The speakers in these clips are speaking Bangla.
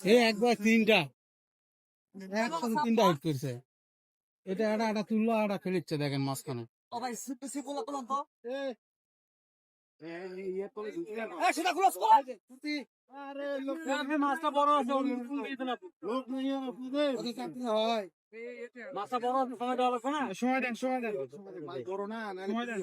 এ একবার তিনটা। একসাথে তিনটা হিট করছে। এটা একটা একটা তুললো ফেলিচ্ছে দেখেন মাঝখানে। মাছটা বড় আছে হয়। মাছটা বড় সময় দেওয়া লাগবে না সময় দেন সময় দেন। বড় না সময় দেন।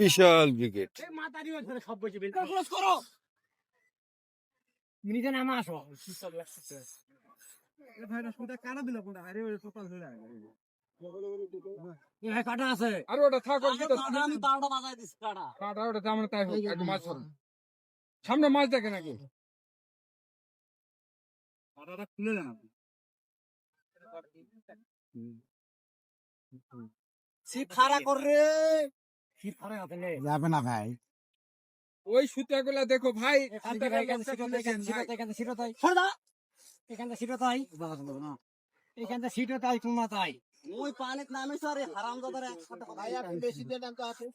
বিশাল ব্রিগেড সব বসে করো মিনিটে নামা আসো কাটা আছে। আর ওটা থাক আমি বারোটা বাজাই দিচ্ছি কাটা। কাটা ওটা তেমন তাই মাছ সামনে মাছ দেখে নাকি? কাটাটা খুলে দেন সিট খাড়া কর যাবে না ভাই। ওই সুতা গুলা দেখো ভাই তাই তোমা ওই পানিত নামে সরে হারাম দাদার ভাই আপনি বেশি তো আছে।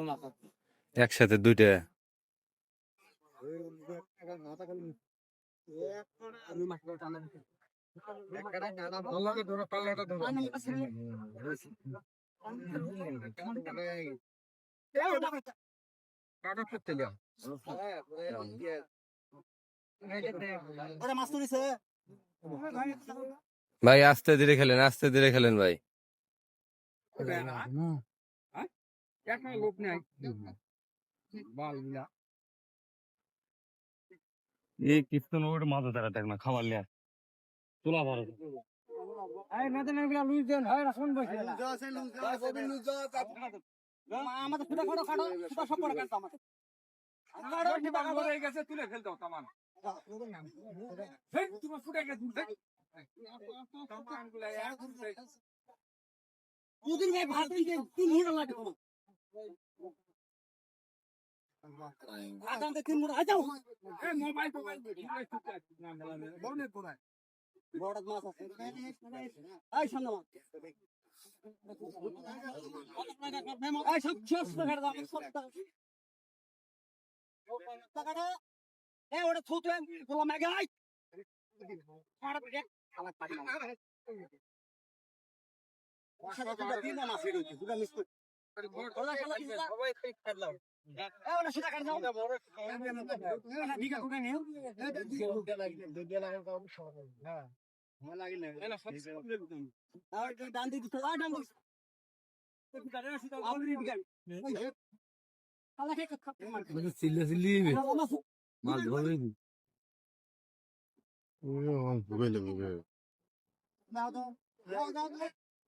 না একসাথে দুইটা। করতে লিয়া ওরা মাছ তুলিছে ভাই আস্তে ধীরে খেলেন আস্তে ধীরে খেলেন ভাই। একটা লোক নাই। এই কীর্তন ওর মাথা তারা দেখ না খাবার লিয়া তোলা ভালো। হয় আমাদের ফুটা ফটো কাটো ফুটা সব করে কাটো আমাদের তুলে ফেল। দাও তামান তোমার ফুটে গেছে ভাই ভাত লাগে আনতে তিন মুড়া যাও। এই মোবাইল না, বনে কোথায়? বড় মাছ আছে। এই সামনে মাছ। এই সব শেষ টাকা দাও সব টাকা টাকাটা ওটা থুতু গোলা মেগে আই আর ব্রেক খালা পারি না সাদা দিন না মাছ। এড়িয়েছে দুটা মিস করে দিলা সবাই। চিল্লা চিল্লি মাছ ধরে দাও দাও